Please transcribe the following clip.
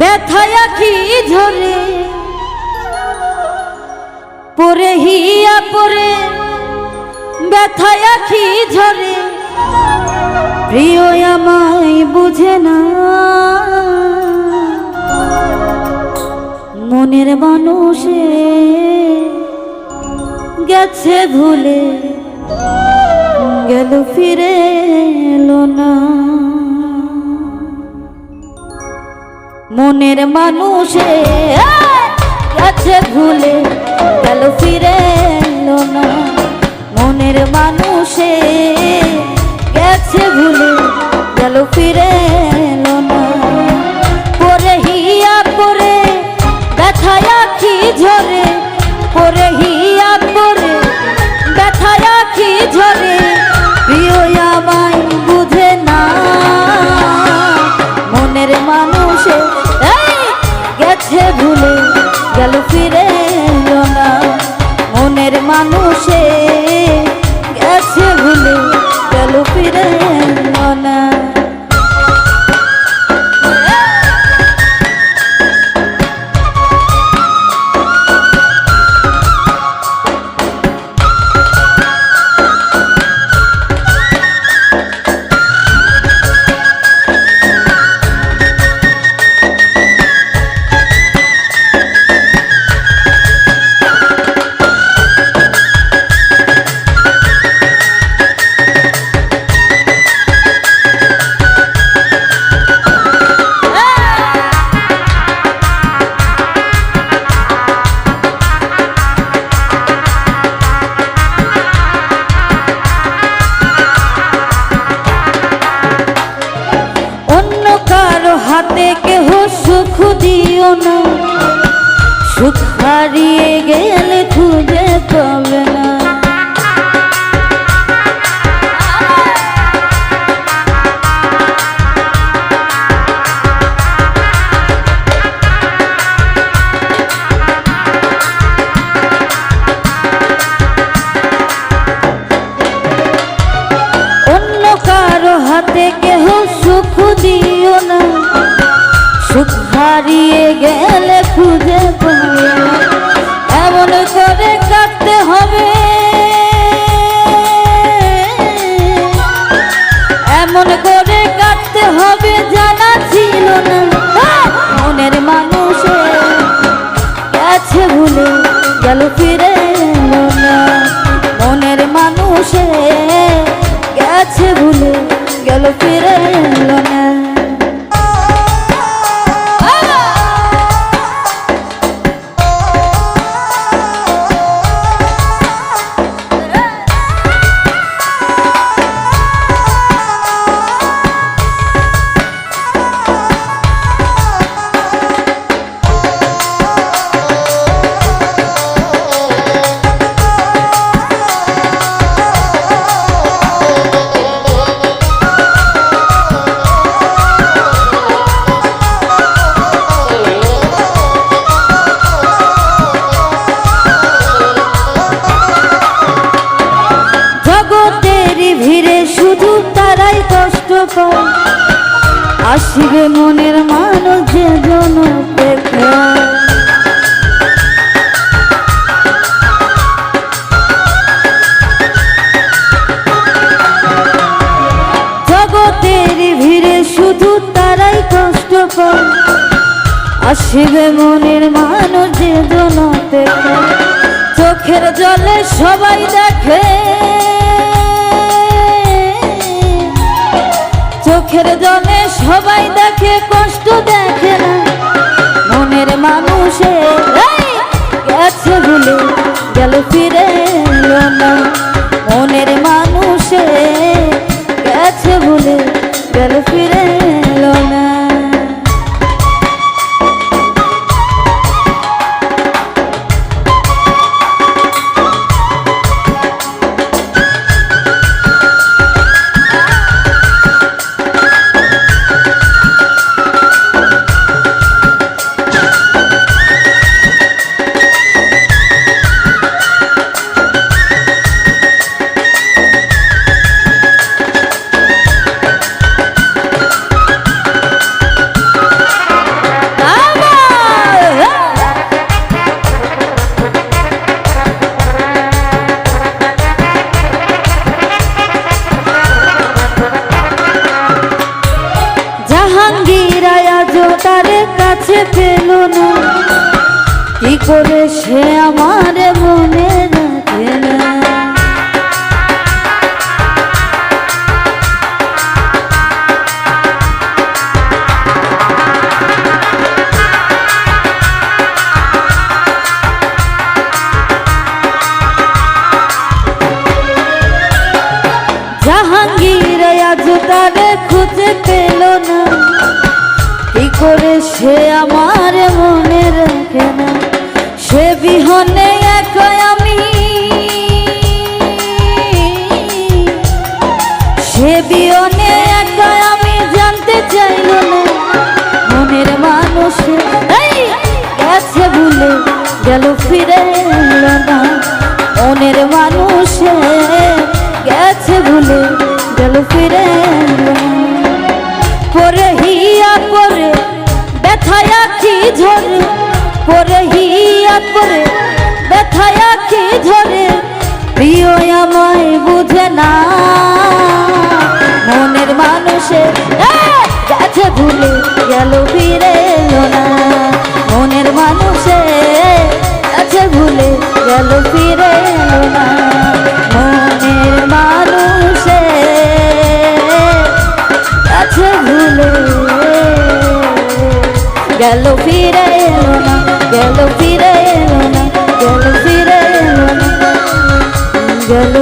ব্যথায় আখি ঝরে, পরে হিয়া পরে ব্যথায় আখি ঝরে। প্রিয় আমায় বুঝে না, মনের মানুষে গেছে ভুলে, গেল ফিরে না। মনের মানুষে গেছে ভুলে গেল ফিরে এলো না। মনের মানুষে, গেছে ভুলে গেল ফিরে এলো না। পরে হিয়া পরে ব্যথায় আখি ঝরে, পরে হিয়া পরে ব্যথায় আখি ঝরে ফিরে না। মনের মানুষে হাতে কেহ সুখ দিও না। সুখ হারিয়ে গেলে খুঁজে পাবে না। হাতে কেহ সুখ দিও না। সুখ হারিয়ে গেলে খুঁজে পাবে এমন করে কাটতে হবে। এমন করে কাটতে হবে জানা ছিল না। মনের মানুষে গেছে ভুলে গেল ফিরে না। মনের মানুষে গেছে ভুলে গেল ফিরে না। পায় আসিবে মনের মানুষ যে জন জগতের ভিড়ে শুধু তারাই কষ্ট পায় আসিবে মনের মানুষ যে জনতে চোখের জলে সবাই দেখে। গেল ফিরে না। মনের মানুষে কাছে পেল না। কি করে সে আমার মনে রাখে না? জাহাঙ্গীর আজ তারে খুঁজে পেল না। করে সে আমার মনে রাখে না। সে বিহনে এক আমি। সে বিহনে এক আমি জানতে চাইল না। মনের মানুষ গেছে ভুলে, গেল ফিরে না। মনের মানুষ পরে ব্যথায়া কি ঝরে, প্রিয় আমায় বুঝে না। মনের মানুষের গেছে ভুলে গেল ফিরে না। মনের মানুষের গেছে ভুলে গেল ফিরে না। গেল ফিরে এলো না গেল ফিরে এলো না গেল ফিরে এলো না গেল